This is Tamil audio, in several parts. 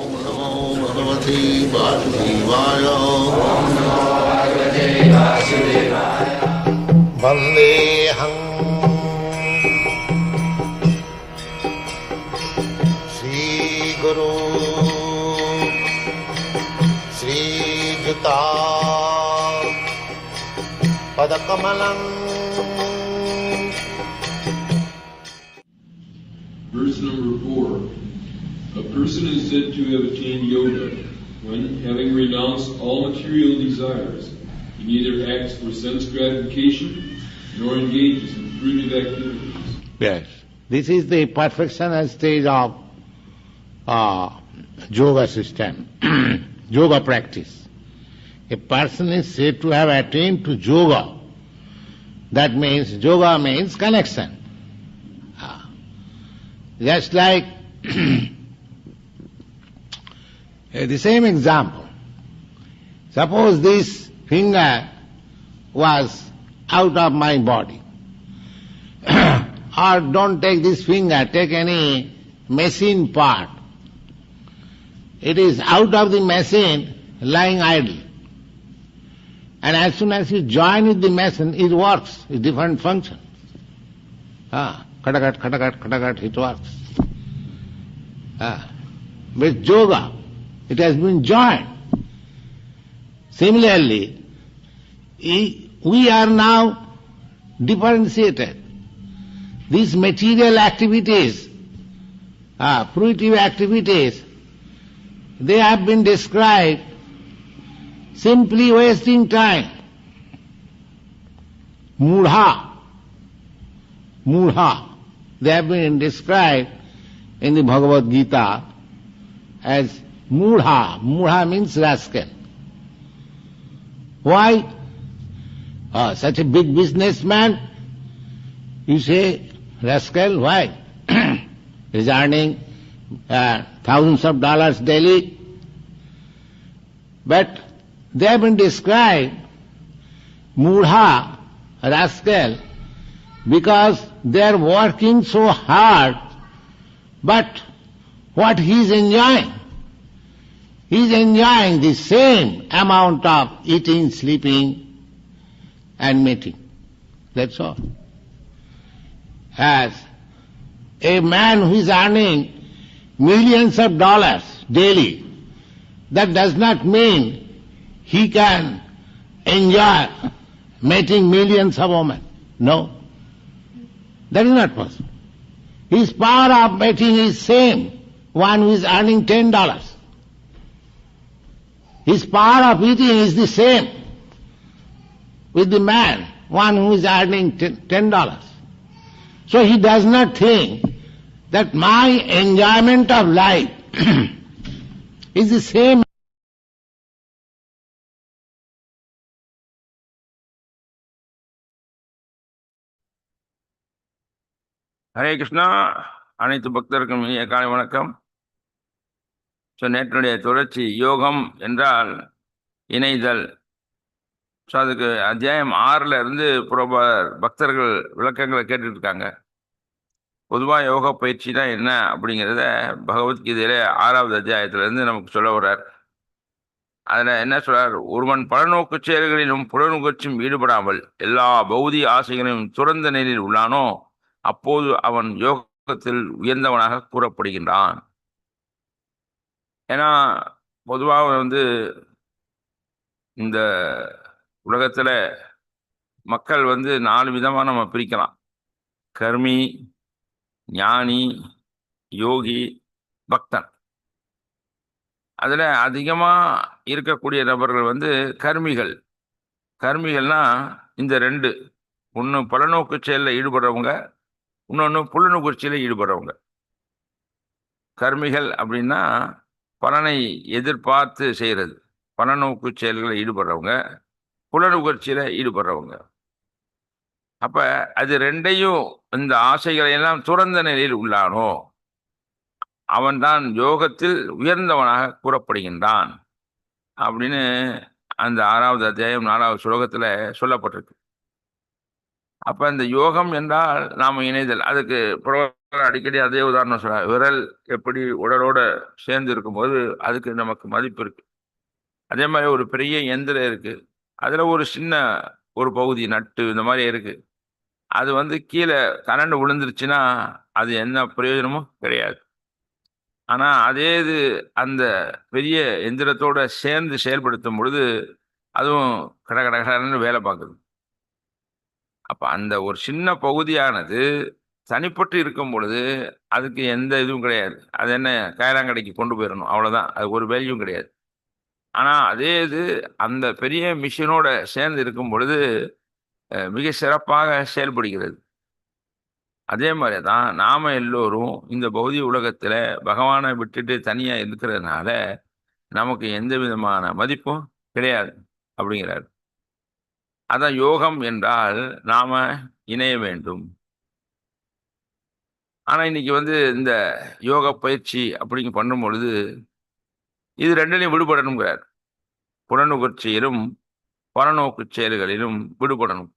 ॐ नमो भगवते वासुदेवाय वन्देऽहम् श्रीगुरु श्रीयुता पदकमलम् Verse number four. A person is said to have attained yoga when, having renounced all material desires, he neither acts for sense gratification nor engages in fruitive activities. Yes. This is the perfectional stage of uh, yoga system, yoga practice. A person is said to have attained to yoga. That means yoga means connection. Ah. Just like Uh, the same example. Suppose this finger was out of my body. or don't take this finger, take any machine part. It is out of the machine, lying idle. And as soon as you join with the machine, it works, it's different function. Ah, katakat, katakat, katakat, it works. Ah. With yoga, it has been joined. Similarly, we are now differentiated. These material activities, ah, fruitive activities, they have been described simply wasting time. Mudha. Mudha. They have been described in the Bhagavad Gita as Mudha. Mudha means rascal. Why? Ah, such a big businessman, you say, rascal, why? He's earning uh, thousands of dollars daily. But they have been described, mudha, rascal, because they are working so hard, but what he is enjoying? Is enjoying the same amount of eating, sleeping, and mating. That's all. As a man who is earning millions of dollars daily, that does not mean he can enjoy mating millions of women. No. That is not possible. His power of mating is same, one who is earning ten dollars. His power of eating is the same with the man, one who is earning ten dollars. So he does not think that my enjoyment of life is the same Hare Krishna அனைத்து பக்தருக்கும் இனிய காலை வணக்கம் ஸோ நேற்றுடைய தொடர்ச்சி யோகம் என்றால் இணைதல். ஸோ அதுக்கு அத்தியாயம் ஆறில் இருந்து புறபார் பக்தர்கள் விளக்கங்களை கேட்டுட்டு இருக்காங்க பொதுவாக யோகா பயிற்சினா என்ன அப்படிங்கிறத பகவத்கீதையில் ஆறாவது அத்தியாயத்திலேருந்து நமக்கு சொல்ல வர்றார். அதில் என்ன சொல்கிறார் ஒருவன் பலநோக்கு செயல்களிலும் புலநோக்கச்சும் ஈடுபடாமல் எல்லா பௌதி ஆசைகளையும் துறந்த நிலையில் உள்ளானோ அப்போது அவன் யோகத்தில் உயர்ந்தவனாக கூறப்படுகின்றான். ஏன்னா பொதுவாக வந்து இந்த உலகத்தில் மக்கள் வந்து நாலு விதமாக நம்ம பிரிக்கலாம். கர்மி ஞானி யோகி பக்தன். அதில் அதிகமாக இருக்கக்கூடிய நபர்கள் வந்து கர்மிகள். கர்மிகள்னால் இந்த ரெண்டு. ஒன்று பலநோக்கு செயலில் ஈடுபடுறவங்க இன்னொன்று புலனுக்குச்சியில் ஈடுபடுறவங்க. கர்மிகள் அப்படின்னா பலனை எதிர்பார்த்து செய்கிறது. பலநோக்கு செயல்களில் ஈடுபடுறவங்க புலனுகர்ச்சியில் ஈடுபடுறவங்க. அப்போ அது ரெண்டையும் இந்த ஆசைகளை எல்லாம் துறந்த நிலையில் உள்ளானோ அவன்தான் யோகத்தில் உயர்ந்தவனாக கூறப்படுகின்றான் அப்படின்னு அந்த ஆறாவது அத்தியாயம் நாலாவது சுலோகத்தில் சொல்லப்பட்டிருக்கு. அப்போ இந்த யோகம் என்றால் நாம் இணைதல். அதுக்கு புற அடிக்கடி அதே உதாரணம் சொல்றார் விரல் எப்படி உடலோட சேர்ந்து இருக்கும்போது அதுக்கு நமக்கு மதிப்பு இருக்கு. அதே மாதிரி ஒரு பெரிய எந்திரம் இருக்கு. அதுல ஒரு சின்ன ஒரு பகுதி நட்டு இந்த மாதிரி இருக்கு. அது வந்து கீழே கரண்ட் விழுந்துருச்சுன்னா அது என்ன பிரயோஜனமும் கிடையாது. ஆனால் அதே இது அந்த பெரிய எந்திரத்தோட சேர்ந்து செயல்படுத்தும் பொழுது அதுவும் கட வேலை பார்க்குது. அப்போ அந்த ஒரு சின்ன பகுதியானது தனிப்பட்டு இருக்கும் பொழுது அதுக்கு எந்த இதுவும் கிடையாது. அது என்ன? கயிறாங்கடைக்கு கொண்டு போயிடணும் அவ்வளோதான் அது ஒரு வேல்யூவும் கிடையாது. ஆனால் அதே இது அந்த பெரிய மிஷினோட சேர்ந்து இருக்கும் பொழுது மிக சிறப்பாக செயல்படுகிறது. அதே மாதிரி தான் நாம் எல்லோரும் இந்த பௌதிக உலகத்தில் பகவானை விட்டுட்டு தனியாக இருக்கிறதுனால நமக்கு எந்த விதமான மதிப்பும் கிடையாது அப்படிங்கிறார். அதான் யோகம் என்றால் நாம் இணைய வேண்டும். ஆனால் இன்னைக்கு வந்து இந்த யோகா பயிற்சி அப்படிங்க பண்ணும் பொழுது இது ரெண்டுலையும் விடுபடணுங்கிறார் புலனுகர்ச்சியிலும் பரநோக்குச் செயல்களிலும் விடுபடணும்.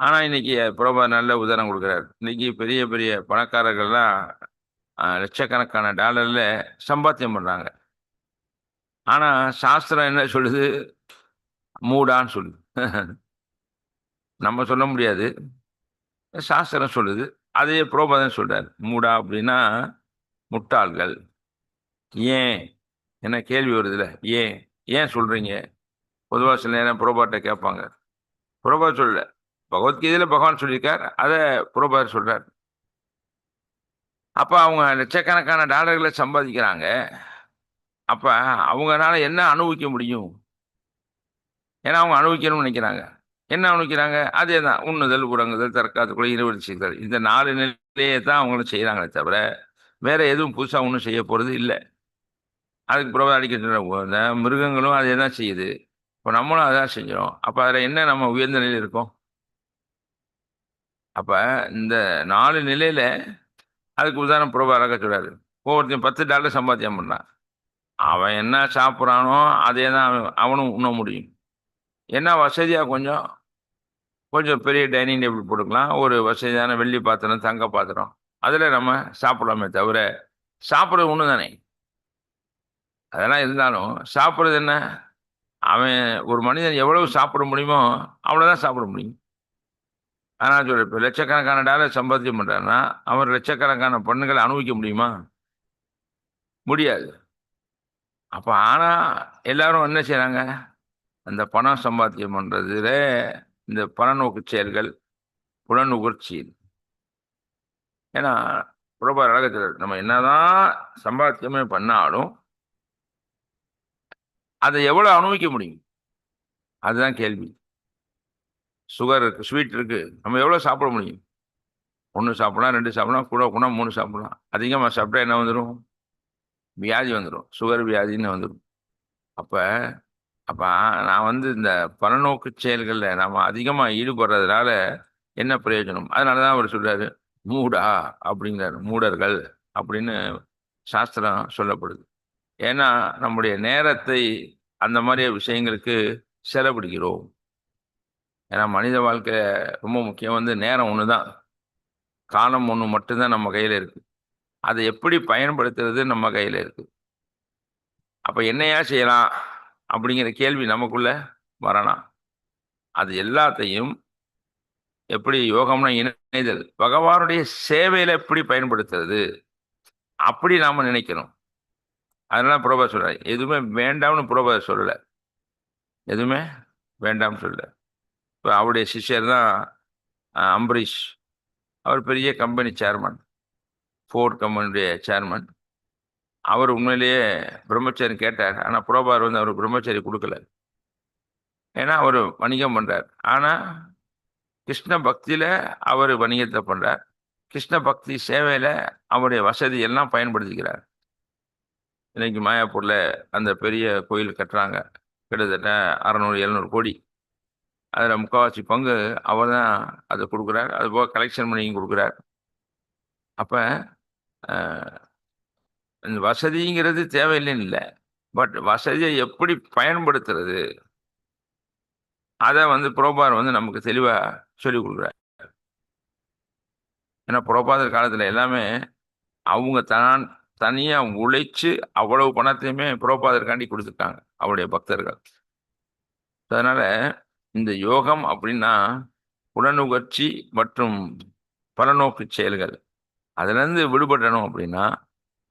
ஆனால் இன்னைக்கு பிரபா நல்ல உதாரணம் கொடுக்குறார். இன்றைக்கி பெரிய பெரிய பணக்காரர்கள்லாம் லட்சக்கணக்கான டாலரில் சம்பாத்தியம் பண்ணுறாங்க ஆனால் சாஸ்திரம் என்ன சொல்லுது? மூடான்னு சொல்லுது. நம்ம சொல்ல முடியாது. சாஸ்திரம் சொல்லுது. அதே புரோபதன் சொல்கிறார் மூடா அப்படின்னா முட்டாள்கள். ஏன்? என்ன கேள்வி வருதுல ஏன்? ஏன் சொல்கிறீங்க பொதுவாக சில நேரம் புரோபாட்டை கேட்பாங்க. புரோபா சொல்லல. பகவத்கீதையில் பகவான் சொல்லியிருக்கார். அதை புரோபார் சொல்கிறார் அப்போ அவங்க லட்சக்கணக்கான டாலர்களை சம்பாதிக்கிறாங்க. அப்போ அவங்கனால என்ன அனுபவிக்க முடியும்? ஏன்னா அவங்க அனுபவிக்கணும்னு நினைக்கிறாங்க. என்ன அனுப்பிக்கிறாங்க அதே தான் உண்ணுதல் உறங்குதல் தற்காத்து கூட இருவடி செய்தல் இந்த நாலு நிலையை தான் அவங்களும் செய்கிறாங்களே தவிர வேற எதுவும் புதுசாக ஒன்றும் செய்ய போகிறது இல்லை. அதுக்கு பிறகு அடிக்கின்ற மிருகங்களும் அதே தான் செய்யுது. இப்போ நம்மளும் அதான் செஞ்சோம். அப்போ அதில் என்ன நம்ம உயர்ந்த நிலையில் இருக்கோம்? அப்போ இந்த நாலு நிலையில் அதுக்கு உதாரணம் பிரபு அழகாக சொல்கிறாரு ஒவ்வொருத்தையும் பத்து டாலர் சம்பாத்தியம் பண்ணான் அவன் என்ன சாப்பிட்றானோ அதே தான் அவன் அவனும் உண்ண முடியும். என்ன வசதியாக கொஞ்சம் கொஞ்சம் பெரிய டைனிங் டேபிள் போட்டுக்கலாம். ஒரு வசதியான வெள்ளி பாத்திரம் தங்க பாத்திரம். அதில் நம்ம சாப்பிடலாமே தவிர சாப்பிட்றது ஒன்று தானே? அதெல்லாம் இருந்தாலும் சாப்பிட்றது என்ன? அவன் ஒரு மனிதன் எவ்வளவு சாப்பிட முடியுமோ அவ்வளோதான் சாப்பிட முடியும். ஆனால் சொல்ல இப்போ லட்சக்கணக்கான டாலர் சம்பாத்தியம் பண்ணுறான்னா அவர் லட்சக்கணக்கான பெண்களை அனுபவிக்க முடியுமா? முடியாது. அப்போ ஆனால் எல்லாரும் என்ன செய்கிறாங்க அந்த பணம் சம்பாத்தியம் பண்ணுறதுல இந்த பணநோக்கு செயல்கள் புலனுகர்ச்சி ஏன்னா புறபா அழகத்தில் நம்ம என்னதான் சம்பாத்தியமே பண்ணாலும் அதை எவ்வளோ அனுபவிக்க முடியும்? அதுதான் கேள்வி. சுகர் இருக்கு ஸ்வீட் இருக்கு நம்ம எவ்வளோ சாப்பிட முடியும்? ஒன்று சாப்பிடலாம் ரெண்டு சாப்பிடலாம் கூட கூட மூணு சாப்பிடலாம். அதிகமாக சாப்பிட்டா என்ன வந்துடும் வியாதி வந்துடும் சுகர் வியாதின்னு வந்துடும் அப்போ அப்போ நான் வந்து இந்த பலநோக்கு செயல்களில் நம்ம அதிகமாக ஈடுபடுறதுனால என்ன பிரயோஜனம்? அதனால தான் அவர் சொல்கிறாரு மூடா அப்படிங்கிறார். மூடர்கள் அப்படின்னு சாஸ்திரம் சொல்லப்படுது. ஏன்னா நம்முடைய நேரத்தை அந்த மாதிரி விஷயங்களுக்கு செலவிடுகிறோம். ஏன்னா மனித வாழ்க்கை ரொம்ப முக்கியம். வந்து நேரம் ஒன்று தான். காலம் ஒன்று மட்டும்தான் நம்ம கையில் இருக்குது அதை எப்படி பயன்படுத்துறது நம்ம கையில் இருக்குது அப்போ என்னையா செய்யலாம்? அப்படிங்கிற கேள்வி நமக்குள்ள வரலாம் அது எல்லாத்தையும் எப்படி யோகம்னா இணைதல். பகவானுடைய சேவையில் எப்படி பயன்படுத்துறது? அப்படி நாம் நினைக்கணும். அதெல்லாம் புரோபா சொல்கிறார் எதுவுமே வேண்டாம்னு புரோபா சொல்லலை. எதுவுமே வேண்டாம்னு சொல்லலை. இப்போ அவருடைய சிஷ்யர் தான் அம்பரீஷ். அவர் பெரிய கம்பெனி சேர்மன் ஃபோர்ட் கம்பெனியுடைய சேர்மன் அவர் உண்மையிலேயே பிரம்மச்சாரி கேட்டார். ஆனால் புரோபார் வந்து அவர் பிரம்மச்சாரி கொடுக்கல. ஏன்னா அவர் வணிகம் பண்ணுறார் ஆனால் கிருஷ்ண பக்தியில் அவர் வணிகத்தை பண்ணுறார் கிருஷ்ண பக்தி சேவையில் அவருடைய வசதி எல்லாம் பயன்படுத்திக்கிறார். இன்னைக்கு மாயாப்பூரில் அந்த பெரிய கோயில் கட்டுறாங்க. கிட்டத்தட்ட அறநூறு எழுநூறு கோடி. அதில் முக்கால்வாசி பங்கு அவர் தான் அதை கொடுக்குறார். அதுபோக கலெக்ஷன் பண்ணியும் கொடுக்குறார். அப்போ இந்த வசதிங்கிறது தேவையில்லைன்னு இல்லை பட் வசதியை எப்படி பயன்படுத்துறது? அதை வந்து புரோபார் வந்து நமக்கு தெளிவாக சொல்லிக் கொடுக்குறார். ஏன்னா புரோபாதர் காலத்தில் எல்லாமே அவங்க தான் தனியாக உழைச்சு அவ்வளவு பணத்தையுமே புறப்பாதற்காண்டி கொடுத்துருக்காங்க அவருடைய பக்தர்கள். அதனால் இந்த யோகம் அப்படின்னா உடனுகர்ச்சி மற்றும் பலநோக்கு செயல்கள். அதுலேருந்து விடுபடணும் அப்படின்னா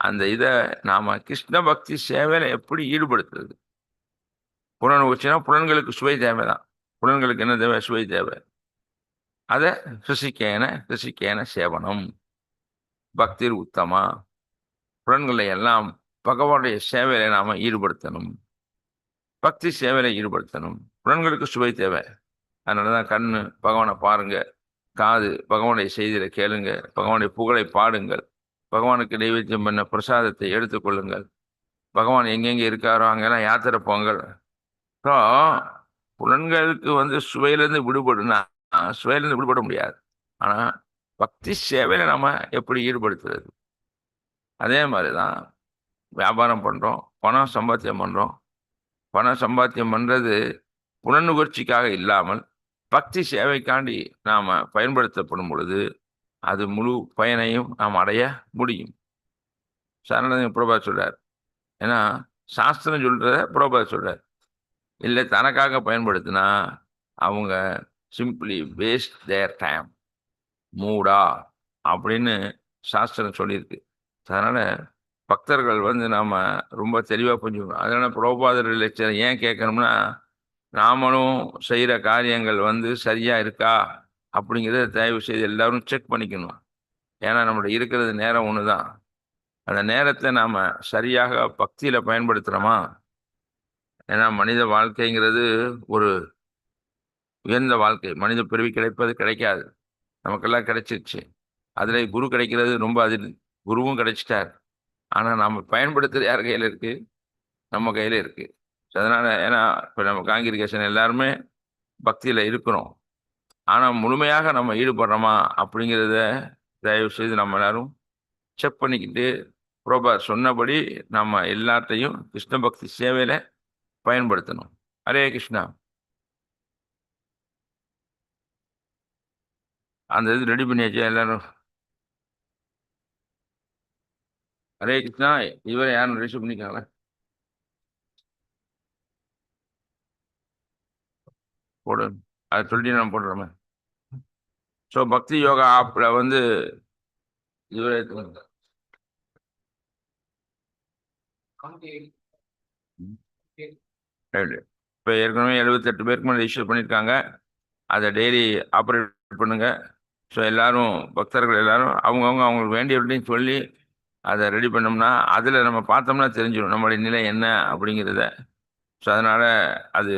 அந்த இதை நாம் கிருஷ்ண பக்தி சேவையில் எப்படி ஈடுபடுத்துறது? புலனுகர்ச்சினா புலன்களுக்கு சுவை தேவை தான் புலன்களுக்கு என்ன தேவை? சுவை தேவை. அதை சுசிக்கேன சுசிக்கேன சேவனம். பக்தி உத்தமா. புலன்களை எல்லாம் பகவானுடைய சேவையில நாம் ஈடுபடுத்தணும். பக்தி சேவையில ஈடுபடுத்தணும். புலன்களுக்கு சுவை தேவை. அதனால தான் கண்ணு பகவானை பாருங்கள் காது பகவானுடைய செய்தியை கேளுங்க. பகவானுடைய புகழை பாடுங்கள். பகவானுக்கு நைவேத்தியம் பண்ண பிரசாதத்தை எடுத்துக்கொள்ளுங்கள் பகவான் எங்கெங்கே இருக்காரோ அங்கெல்லாம் யாத்திரை போங்கள். ஸோ புலன்களுக்கு வந்து சுவையிலேருந்து விடுபடுனா சுவையிலேருந்து விடுபட முடியாது. ஆனால் பக்தி சேவையில் நம்ம எப்படி ஈடுபடுத்துறது? அதே மாதிரி தான் வியாபாரம் பண்ணுறோம் பணம் சம்பாத்தியம் பண்ணுறோம் பணம் சம்பாத்தியம் பண்ணுறது புலனுகர்ச்சிக்காக இல்லாமல் பக்தி சேவைக்காண்டி நாம் பயன்படுத்தப்படும் பொழுது அது முழு பயனையும் நாம் அடைய முடியும். சரண புரபா சொல்கிறார் ஏன்னா சாஸ்திரம் சொல்கிறத புரபா சொல்கிறார் இல்லை தனக்காக பயன்படுத்தினா அவங்க சிம்பிளி வேஸ்ட் தேர் டைம் மூடா அப்படின்னு சாஸ்திரம் சொல்லியிருக்கு. அதனால் பக்தர்கள் வந்து நாம் ரொம்ப தெளிவாக புரிஞ்சுக்கணும். அதனால் புரோபாதர் லெக்சர் ஏன் கேட்கணும்னா நாமளும் செய்கிற காரியங்கள் வந்து சரியாக இருக்கா? அப்படிங்கிறத தயவு செய்து எல்லாரும் செக் பண்ணிக்கணும். ஏன்னா நம்மளுடைய இருக்கிறது நேரம் ஒன்று தான் அந்த நேரத்தை நாம் சரியாக பக்தியில் பயன்படுத்துகிறோமா ஏன்னா மனித வாழ்க்கைங்கிறது ஒரு உயர்ந்த வாழ்க்கை. மனித பிறவி கிடைப்பது கிடைக்காது. நமக்கெல்லாம் கிடைச்சிருச்சு. அதில் குரு கிடைக்கிறது ரொம்ப அது குருவும் கிடைச்சிட்டார். ஆனால் நம்ம பயன்படுத்துகிற யார் கையில் இருக்குது நம்ம கையில் இருக்குது அதனால் ஏன்னா இப்போ நம்ம காங்கிரிகேஷன் எல்லாருமே பக்தியில் இருக்கிறோம். ஆனால் முழுமையாக நம்ம ஈடுபடுறோமா அப்படிங்கிறத தயவு செய்து நம்ம எல்லாரும் செக் பண்ணிக்கிட்டு புரோபா சொன்னபடி நம்ம எல்லாத்தையும் கிருஷ்ண பக்தி சேவையில் பயன்படுத்தணும். ஹரே கிருஷ்ணா. அந்த இது ரெடி பண்ணியாச்சு எல்லாரும்? ஹரே கிருஷ்ணா இவரை யாரும் ரிசீவ் பண்ணிக்காங்களே போடு அதை சொல்லி நான் போடுறோமே ஸோ பக்தி யோகா ஆப்பில் வந்து இதுவரை இப்போ ஏற்கனவே எழுபத்தெட்டு பேருக்கு மேலே இஷ்யூ பண்ணியிருக்காங்க அதை டெய்லி ஆப்ரேட் பண்ணுங்கள் ஸோ எல்லாரும் பக்தர்கள் எல்லாரும் அவங்கவுங்க அவங்களுக்கு வேண்டியவர்களையும் சொல்லி அதை ரெடி பண்ணோம்னா அதில் நம்ம பார்த்தோம்னா தெரிஞ்சிடும் நம்மளுடைய நிலை என்ன அப்படிங்கிறத. ஸோ அதனால் அது